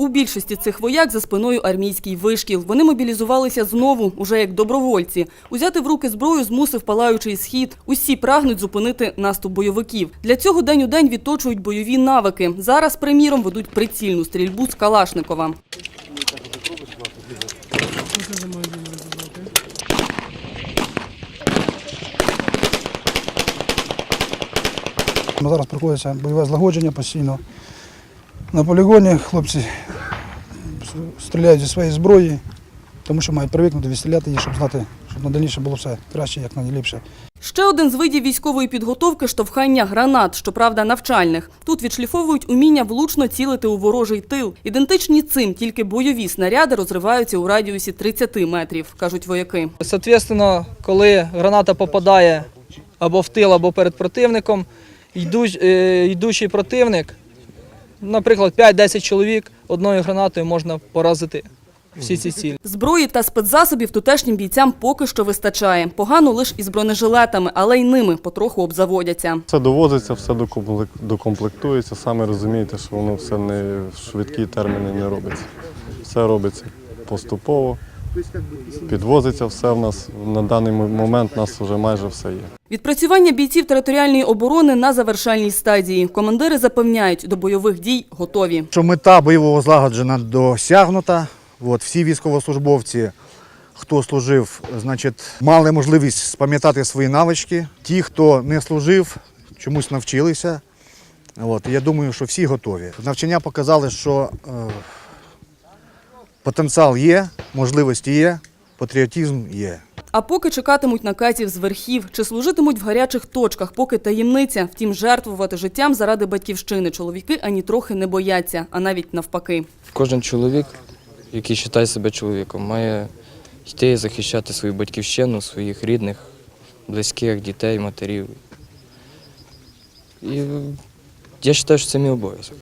У більшості цих вояк за спиною армійський вишкіл. Вони мобілізувалися знову, уже як добровольці. Узяти в руки зброю змусив палаючий схід. Усі прагнуть зупинити наступ бойовиків. Для цього день у день відточують бойові навики. Зараз, приміром, ведуть прицільну стрільбу з Калашникова. Зараз проходиться бойове злагодження постійно. На полігоні хлопці стріляють зі своєї зброї, тому що мають привикнути відстріляти її, щоб знати, щоб надальніше було все краще, як найліпше. Ще один з видів військової підготовки – штовхання гранат, щоправда, навчальних. Тут відшліфовують уміння влучно цілити у ворожий тил. Ідентичні цим, тільки бойові снаряди розриваються у радіусі 30 метрів, кажуть вояки. Соответственно, коли граната попадає або в тил, або перед противником, е, йдучий противник, наприклад, 5-10 чоловік одною гранатою можна поразити всі ці цілі. Зброї та спецзасобів тутешнім бійцям поки що вистачає. Погано лише із бронежилетами, але й ними потроху обзаводяться. Все довозиться, все докомплек- докомплектується. Саме розумієте, що воно все не в швидкі терміни не робиться. Все робиться поступово, підвозиться все в нас. На даний момент у нас вже майже все є. Відпрацювання бійців територіальної оборони на завершальній стадії. Командири запевняють, до бойових дій готові. що мета бойового злагоджена досягнута. От, всі військовослужбовці, хто служив, значить, мали можливість спам'ятати свої навички. Ті, хто не служив, чомусь навчилися. От, я думаю, що всі готові. Навчання показали, що е, потенціал є, можливості є, патріотизм є. А поки чекатимуть наказів з верхів, чи служитимуть в гарячих точках, поки таємниця. Втім, жертвувати життям заради батьківщини чоловіки ані трохи не бояться, а навіть навпаки. Кожен чоловік, який вважає себе чоловіком, має йти і захищати свою батьківщину, своїх рідних, близьких, дітей, матерів. І я вважаю, що це мій обов'язок.